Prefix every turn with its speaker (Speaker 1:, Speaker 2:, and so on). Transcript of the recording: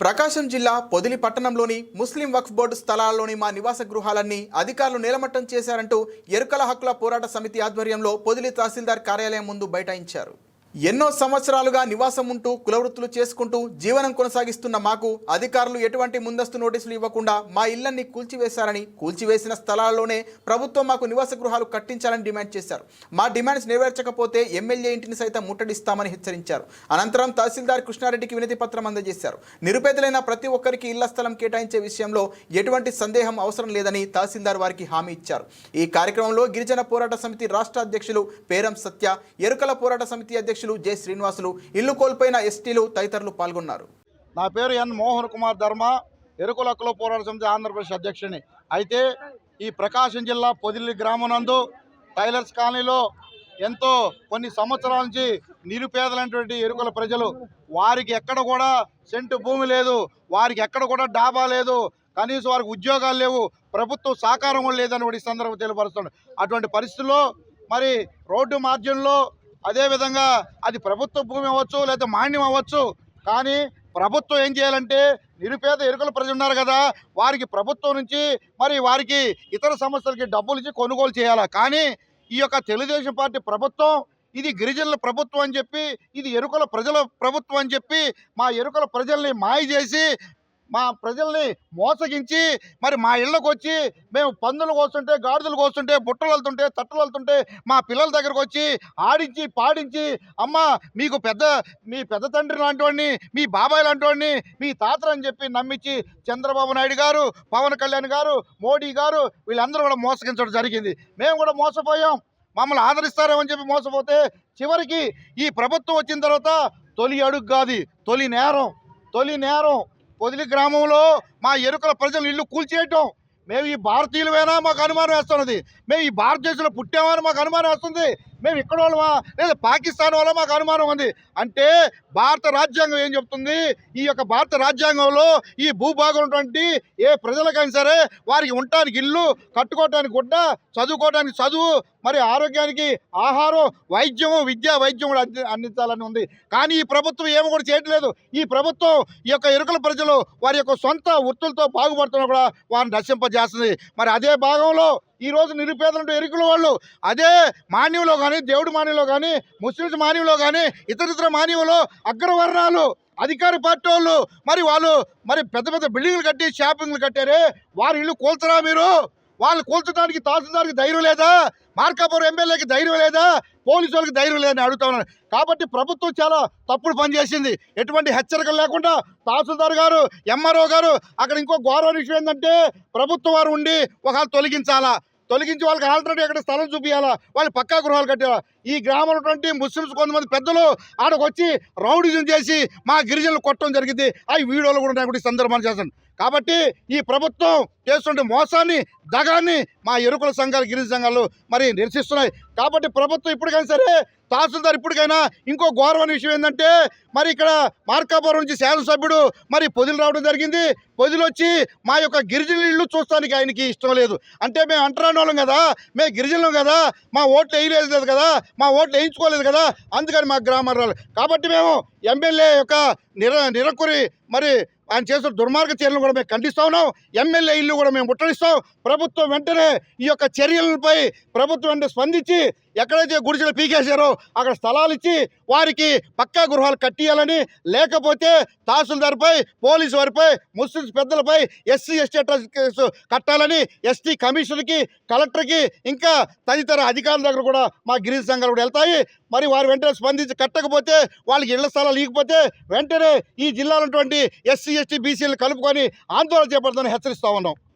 Speaker 1: ప్రకాశం జిల్లా పొదిలి పట్టణంలోని ముస్లిం వక్ఫ్ బోర్డు స్థలాల్లోని మా నివాస గృహాలన్నీ అధికారులు నేలమట్టం చేశారంటూ ఎరుకల హక్కుల పోరాట సమితి ఆధ్వర్యంలో పొదిలి తహసీల్దార్ కార్యాలయం ముందు బైఠాయించారు. ఎన్నో సంవత్సరాలుగా నివాసం ఉంటూ కులవృత్తులు చేసుకుంటూ జీవనం కొనసాగిస్తున్న మాకు అధికారులు ఎటువంటి ముందస్తు నోటీసులు ఇవ్వకుండా మా ఇళ్ళన్నీ కూల్చివేశారని కూల్చివేసిన స్థలాల్లోనే ప్రభుత్వం మాకు నివాస గృహాలు కట్టించాలని డిమాండ్ చేశారు. మా డిమాండ్స్ నెరవేర్చకపోతే ఎమ్మెల్యే ఇంటిని సైతం ముట్టడిస్తామని హెచ్చరించారు. అనంతరం తహసీల్దార్ కృష్ణారెడ్డికి వినతి పత్రం అందజేశారు. నిరుపేదలైన ప్రతి ఒక్కరికి ఇళ్ళ స్థలం కేటాయించే విషయంలో ఎటువంటి సందేహం అవసరం లేదని తహసీల్దార్ వారికి హామీ ఇచ్చారు. ఈ కార్యక్రమంలో గిరిజన పోరాట సమితి రాష్ట్ర అధ్యక్షులు పేరం సత్య ఎరుకల పోరాట సమితి అధ్యక్షులు జె శ్రీనివాసులు ఇల్లు కోల్పోయిన ఎస్టీలు తదితరులు పాల్గొన్నారు.
Speaker 2: నా పేరు ఎన్ మోహన్ కుమార్ ధర్మ ఎరుకుల హక్కుల పోరాట సమితి ఆంధ్రప్రదేశ్ అధ్యక్షుని. అయితే ఈ ప్రకాశం జిల్లా పొదిలి గ్రామనందు టైలర్స్ కాలనీలో ఎంతో కొన్ని సంవత్సరాల నుంచి నిరుపేదలైనటువంటి ఎరుకుల ప్రజలు వారికి ఎక్కడ కూడా సెంటు భూమి లేదు వారికి ఎక్కడ కూడా డాబా లేదు కనీసం వారికి ఉద్యోగాలు లేవు ప్రభుత్వం సహకారం కూడా లేదని కూడా ఈ సందర్భం తెలియపరుస్తుంది అటువంటి పరిస్థితుల్లో మరి రోడ్డు మార్జిన్లో అదేవిధంగా అది ప్రభుత్వ భూమి అవ్వచ్చు లేదా మాన్యం అవ్వచ్చు. కానీ ప్రభుత్వం ఏం చేయాలంటే నిరుపేద ఎరుకల ప్రజలు ఉన్నారు కదా వారికి ప్రభుత్వం నుంచి మరి వారికి ఇతర సంస్థలకి డబ్బులు ఇచ్చి కొనుగోలు చేయాలా? కానీ ఈ యొక్క తెలుగుదేశం పార్టీ ప్రభుత్వం ఇది గిరిజనుల ప్రభుత్వం అని చెప్పి ఇది ఎరుకల ప్రజల ప్రభుత్వం అని చెప్పి మా ఎరుకల ప్రజల్ని మాయ చేసి మా ప్రజల్ని మోసగించి మరి మా ఇళ్ళకు వచ్చి మేము పందులు కోస్తుంటే గాడిదలు కోస్తుంటే బుట్టలు వెళ్తుంటే తట్టలు వెళ్తుంటే మా పిల్లల దగ్గరకు వచ్చి ఆడించి పాడించి అమ్మ మీకు పెద్ద మీ పెద్ద తండ్రి లాంటివాడిని మీ బాబాయ్ లాంటివాడిని మీ తాతలు అని చెప్పి నమ్మించి చంద్రబాబు నాయుడు గారు పవన్ కళ్యాణ్ గారు మోడీ గారు వీళ్ళందరూ కూడా మోసగించడం జరిగింది. మేము కూడా మోసపోయాం. మమ్మల్ని ఆదరిస్తారేమని చెప్పి మోసపోతే చివరికి ఈ ప్రభుత్వం వచ్చిన తర్వాత తొలి అడుగు కాదు తొలి నేరం తొలి నేరం. పొదిలి గ్రామంలో మా ఎరుకల ప్రజలు ఇల్లు కూల్చేయటం. మేము ఈ భారతీయులమైనా మాకు అనుమానం వేస్తున్నది. మేము ఈ భారతదేశంలో పుట్టామని మాకు అనుమానం వేస్తుంది. మేము ఇక్కడ వాళ్ళమా? లేదా పాకిస్తాన్ వాళ్ళ మాకు అనుమానం ఉంది. అంటే భారత రాజ్యాంగం ఏం చెప్తుంది? ఈ యొక్క భారత రాజ్యాంగంలో ఈ భూభాగం ఉన్నటువంటి ఏ ప్రజలకైనా సరే వారికి ఉండటానికి ఇల్లు కట్టుకోవటానికి గుడ్డ చదువుకోవటానికి చదువు మరి ఆరోగ్యానికి ఆహారం వైద్యము విద్య వైద్యం కూడా అంది అందించాలని ఉంది. కానీ ఈ ప్రభుత్వం ఏమి కూడా చేయట్లేదు. ఈ ప్రభుత్వం ఈ యొక్క ఎరుకల ప్రజలు వారి యొక్క సొంత వృత్తులతో బాగుపడుతున్నా కూడా వారిని నశింపజేస్తుంది. మరి అదే భాగంలో ఈ రోజు నిరుపేదలంటూ ఎరుకుల వాళ్ళు. అదే మాన్యంలో కానీ దేవుడి మాన్యంలో కానీ ముస్లిమ్స్ మాన్యంలో కానీ ఇతర ఇతర మాన్యంలో అగ్రవర్ణాలు అధికార పార్టీ వాళ్ళు మరి వాళ్ళు మరి పెద్ద పెద్ద బిల్డింగ్లు కట్టి షాపింగ్లు కట్టారే వారి ఇల్లు కూల్చరా మీరు? వాళ్ళు కూల్చడానికి తహసీల్దార్కి ధైర్యం లేదా? మార్కాపురం ఎమ్మెల్యేకి ధైర్యం లేదా? పోలీసు వాళ్ళకి ధైర్యం లేదని అడుగుతా ఉన్నాను. కాబట్టి ప్రభుత్వం చాలా తప్పుడు పని చేసింది. ఎటువంటి హెచ్చరికలు లేకుండా తహసీల్దార్ గారు ఎంఆర్ఓ గారు అక్కడ ఇంకో గౌరవ విషయం ఏంటంటే ప్రభుత్వం వారు ఉండి ఒకవేళ తొలగించాలా? తొలగించి వాళ్ళకి ఆల్రెడీ అక్కడ స్థలం చూపించాలా వాళ్ళు పక్కా గృహాలు కట్టాలా ఈ గ్రామంలో ఉన్నటువంటి ముస్లిమ్స్ కొంతమంది పెద్దలు ఆడకు వచ్చి రౌడిజం చేసి మా గిరిజనులు కొట్టడం జరిగింది. అవి వీడియోలు కూడా ఉన్నాయి కూడా సందర్భాన్ని చేస్తాను కాబట్టి ఈ ప్రభుత్వం చేస్తుంటే మోసాన్ని దగాన్ని మా ఎరుకుల సంఘాలు గిరిజన సంఘాలు మరి నిరసిస్తున్నాయి. కాబట్టి ప్రభుత్వం ఇప్పటికైనా సరే తహసీల్దార్ ఇప్పటికైనా ఇంకో గౌరవమైన విషయం ఏంటంటే మరి ఇక్కడ మార్కాపురం నుంచి శాసనసభ్యుడు మరి పొదిలు రావడం జరిగింది. పొదిలు వచ్చి మా యొక్క గిరిజనుల ఇల్లు చూస్తానికి ఆయనకి ఇష్టం లేదు. అంటే మేము అంటరాని వాళ్ళం కదా మేము గిరిజనులం కదా మా ఓట్లు వేయలేదు కదా మా ఓట్లు వేయించుకోలేదు కదా అందుకని మా గ్రామాలు కాబట్టి మేము ఎమ్మెల్యే యొక్క నిర నిరకురి మరి ఆయన చేసిన దుర్మార్గ చర్యలను కూడా మేము ఖండిస్తా ఉన్నాం. ఎమ్మెల్యే ఇల్లు కూడా మేము ముట్టడిస్తాం. ప్రభుత్వం వెంటనే ఈ యొక్క చర్యలపై ప్రభుత్వం వెంటనే స్పందించి ఎక్కడైతే గుడిసెలు పీకేశారో అక్కడ స్థలాలు ఇచ్చి వారికి పక్కా గృహాలు కట్టియాలని లేకపోతే తహసీల్దార్పై పోలీసు వారిపై ముస్లిమ్స్ పెద్దలపై ఎస్సీ ఎస్టీ కేసు కట్టాలని ఎస్టీ కమిషన్కి కలెక్టర్కి ఇంకా తదితర అధికారుల దగ్గర కూడా మా గిరిజన సంఘాలు కూడా వెళ్తాయి. మరి వారు వెంటనే స్పందించి కట్టకపోతే వాళ్ళకి ఇళ్ళ స్థలాలు ఇవ్వకపోతే వెంటనే ఈ జిల్లాలో ఉన్నటువంటి ఎస్సీ ఎస్టీ బీసీలు కలుపుకొని ఆందోళన చేపడతామని హెచ్చరిస్తా ఉన్నాం.